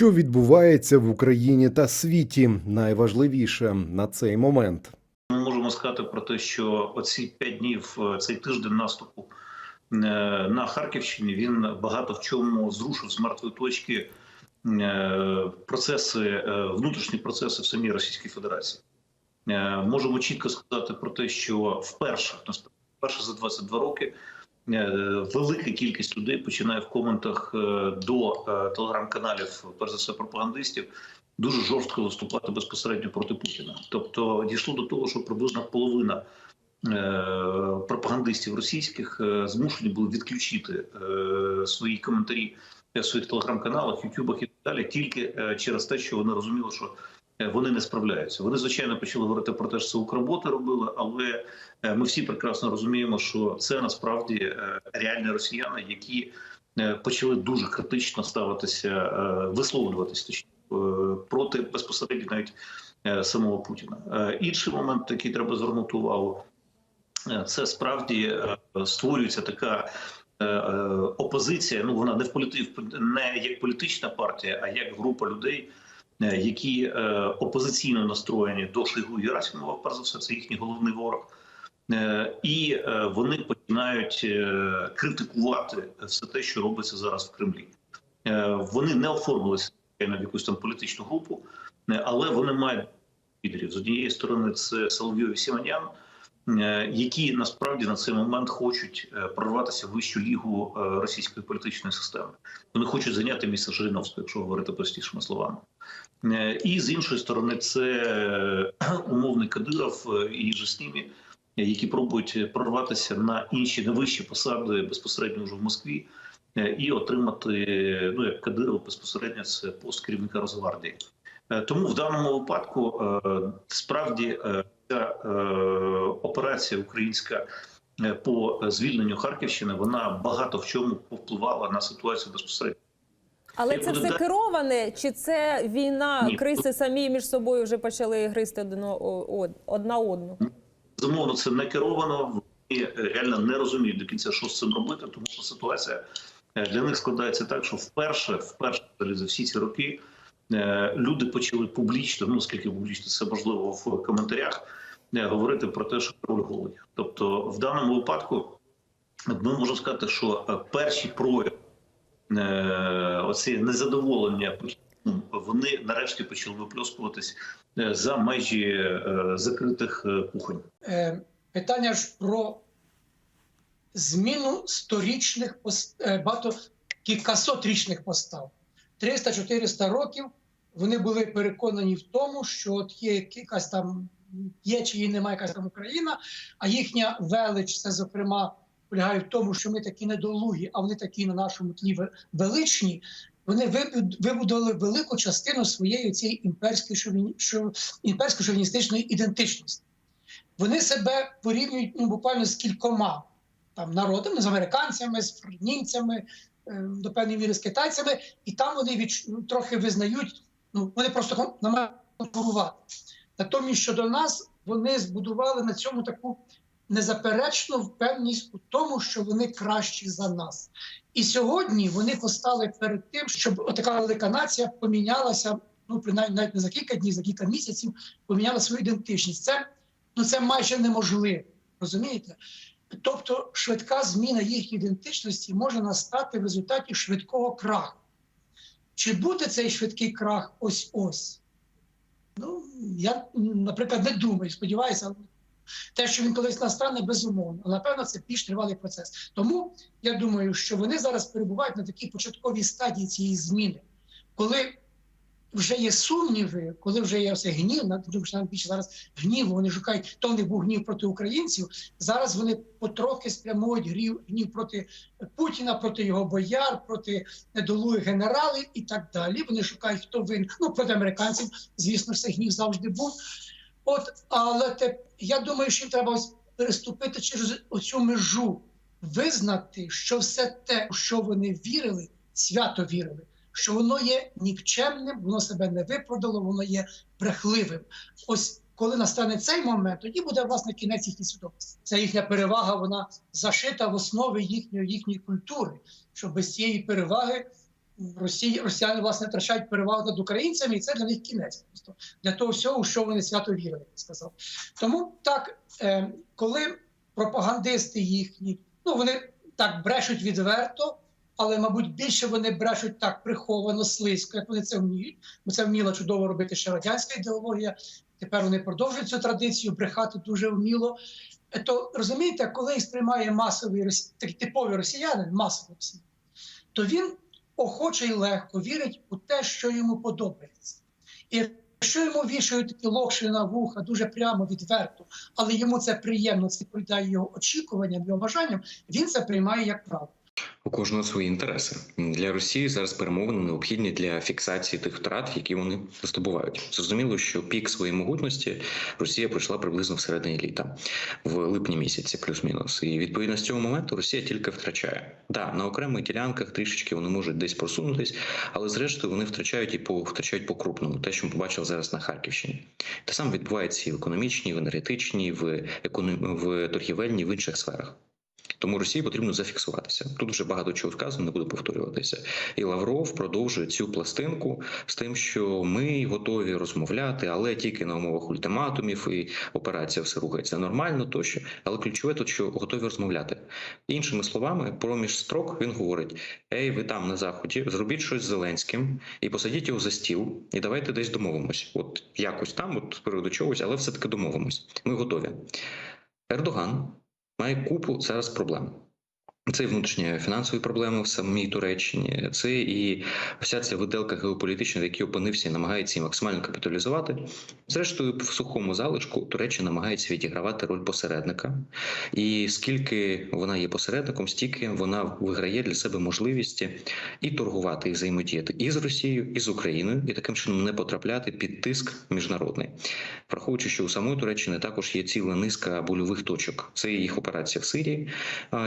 Що відбувається в Україні та світі, найважливіше на цей момент. Ми можемо сказати про те, що оці п'ять днів, е, цей тиждень наступу е, на Харківщині він багато в чому зрушив з мертвої точки е, процеси, внутрішні процеси в самій Російській Федерації. Можемо чітко сказати про те, що вперше вперше за 22 роки велика кількість людей починає в коментах е, до е, телеграм-каналів, перш за все пропагандистів, дуже жорстко виступати безпосередньо проти Путіна. Тобто дійшло до того, що приблизно половина е, пропагандистів російських е, змушені були відключити е, свої коментарі в своїх телеграм-каналах, ютубах і так далі, тільки е, через те, що вони розуміли, що е, вони не справляються. Вони звичайно почали говорити про те, що це Укрботи робили, але е, ми всі прекрасно розуміємо, що це насправді е, реальні росіяни, які е, почали дуже критично ставитися, е, висловлюватися точніше, е, проти безпосередньо навіть е, самого Путіна. Е, Інший момент, який треба звернути увагу, е, це справді е, створюється така. е, е, Опозиція, ну вона не в політи... не як політична партія, а як група людей, е, які е, опозиційно настроєні до Шойгу Герасимова, перш за все, це їхній головний ворог. Е, І е, вони починають е, критикувати все те, що робиться зараз в Кремлі. Е, Вони не оформилися на якусь там політичну групу, е, але вони мають лідерів. З однієї сторони, це Соловйов Сіманян, е, які насправді на цей момент хочуть е, прорватися в вищу лігу е, російської політичної системи. Вони хочуть зайняти місце Жириновського, якщо говорити простішими словами. Е, І з іншої сторони, це е, умовний Кадиров е, і же е, які пробують прорватися на інші на вищі посади безпосередньо вже в Москві е, і отримати ну як Кадиров безпосередньо це пост керівника Росгвардії. Е, Тому в даному випадку е, справді е, ця операція українська по звільненню Харківщини вона багато в чому повпливала на ситуацію безпосередньо. Але Я це все да- кероване, чи це війна? Ні. Криси самі між собою вже почали гризти один одна одну. Безумовно, це не керовано. Вони реально не розуміють до кінця, що з цим робити, тому що ситуація для них складається так, що вперше, вперше за всі ці роки люди почали публічно, ну скільки публічно це можливо в коментарях, е, говорити про те, що король голий. Тобто, в даному випадку ми можемо сказати, що е, перші прояви е, оці незадоволення вони нарешті почали випльоскуватись е, за межі е, закритих е, кухонь. Е, питання ж про зміну сторічних пос- е, багато кількасотрічних постав. 300-400 років вони були переконані в тому, що от є якась там є чи її немає якась там Україна, а їхня велич це зокрема полягає в тому, що ми такі недолугі, а вони такі на нашому тлі величні. Вони вибудували велику частину своєї цієї імперської шовіні, шов, шовіністичної ідентичності вони себе порівнюють ну, буквально з кількома там народами, з американцями, з німцями, е, до певної міри з китайцями, і там вони відч... ну, трохи визнають, ну вони просто намагаються. Натомість щодо нас вони збудували на цьому таку незаперечну впевненість у тому, що вони кращі за нас. І сьогодні вони постали перед тим, щоб така велика нація помінялася. Ну, принаймні навіть не за кілька днів, за кілька місяців поміняла свою ідентичність. Це ну це майже неможливо. Розумієте? Тобто, швидка зміна їхньої ідентичності може настати в результаті швидкого краху. Чи буде цей швидкий крах ось ось? Ну, я, наприклад, не думаю, сподіваюся, те, що він колись настане, безумовно. Але, напевно, це більш тривалий процес. Тому я думаю, що вони зараз перебувають на такій початковій стадії цієї зміни, коли вже є сумніви, коли вже є ось гнів, тому що нам більше зараз гніву, вони шукають, то них був гнів проти українців. Зараз вони потрохи спрямують гнів, гнів проти Путіна, проти його бояр, проти недолугих генералів і так далі. Вони шукають, хто винен. Ну проти американців, звісно, цей гнів завжди був. От, але те, я думаю, що треба переступити через оцю межу, визнати, що все те, у що вони вірили, свято вірили, що воно є нікчемним, воно себе не виправдало, воно є брехливим. Ось коли настане цей момент, тоді буде власне кінець їхньої свідомості. Це їхня перевага, вона зашита в основи їхньої їхньої культури. Що без цієї переваги Росії росіяни власне втрачають перевагу над українцями, і це для них кінець. Просто для того всього, що вони свято вірили, я сказав. Тому так, е, коли пропагандисти їхні, ну вони так брешуть відверто, але, мабуть, більше вони брешуть так приховано, слизько, як вони це вміють. Бо це вміла чудово робити ще радянська ідеологія. Тепер вони продовжують цю традицію брехати дуже вміло. То розумієте, коли їх сприймає масовий такий типовий росіянин, масовий росіянин, то він охоче і легко вірить у те, що йому подобається. І якщо йому вішають такі локші на вуха дуже прямо відверто, але йому це приємно, це відповідає його очікуванням, його бажанням, він це приймає як правило. У кожного свої інтереси для Росії зараз перемовини необхідні для фіксації тих втрат, які вони здобувають. Зрозуміло, що пік своєї могутності Росія пройшла приблизно всередині літа, в липні місяці, плюс-мінус. І відповідно з цього моменту Росія тільки втрачає. Да, на окремих ділянках трішечки вони можуть десь просунутись, але зрештою вони втрачають і по втрачають по крупному. Те, що ми побачили зараз на Харківщині, те саме відбувається і в економічній, в енергетичній, в економ... в торгівельній, в інших сферах. Тому Росії потрібно зафіксуватися. Тут вже багато чого сказано, не буду повторюватися. І Лавров продовжує цю пластинку з тим, що ми готові розмовляти, але тільки на умовах ультиматумів і операція все рухається нормально, тощо. Але ключове тут, що готові розмовляти. Іншими словами, проміж строк він говорить: Ей, ви там на заході, зробіть щось з Зеленським і посадіть його за стіл, і давайте десь домовимось. От якось там, от з приводу чогось, але все таки домовимось. Ми готові. Ердоган має купу зараз проблем. Це внутрішні фінансові проблеми в самій Туреччині, це і вся ця виделка геополітична, в якій опинився і намагається її максимально капіталізувати. Зрештою, в сухому залишку Туреччина намагається відігравати роль посередника. І скільки вона є посередником, стільки вона виграє для себе можливості і торгувати, і взаємодіяти і з Росією, і з Україною, і таким чином не потрапляти під тиск міжнародний, враховуючи, що у самої Туреччини також є ціла низка больових точок. Це їх операція в Сирії,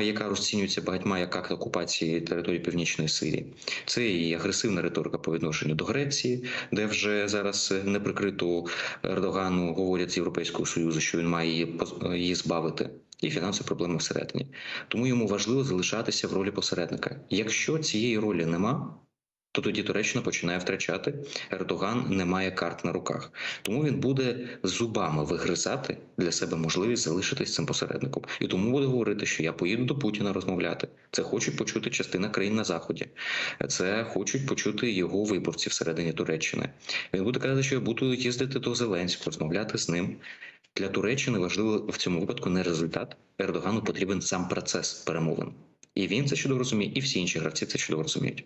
яка розцінюється багатьма як акт окупації території північної Сирії. Це і агресивна риторика по відношенню до Греції, де вже зараз неприкрито Ердогану говорять з Європейського союзу, що він має її збавити. І фінансові проблеми всередині, тому йому важливо залишатися в ролі посередника. Якщо цієї ролі нема, то тоді Туреччина починає втрачати. Ердоган не має карт на руках, тому він буде зубами вигризати для себе можливість залишитись цим посередником, і тому буде говорити, що я поїду до Путіна розмовляти. Це хочуть почути частина країн на заході. Це хочуть почути його виборці всередині Туреччини. Він буде казати, що я буду їздити до Зеленського, розмовляти з ним. Для Туреччини важливо в цьому випадку не результат. Ердогану потрібен сам процес перемовин. І він це чудово розуміє, і всі інші гравці це чудово розуміють.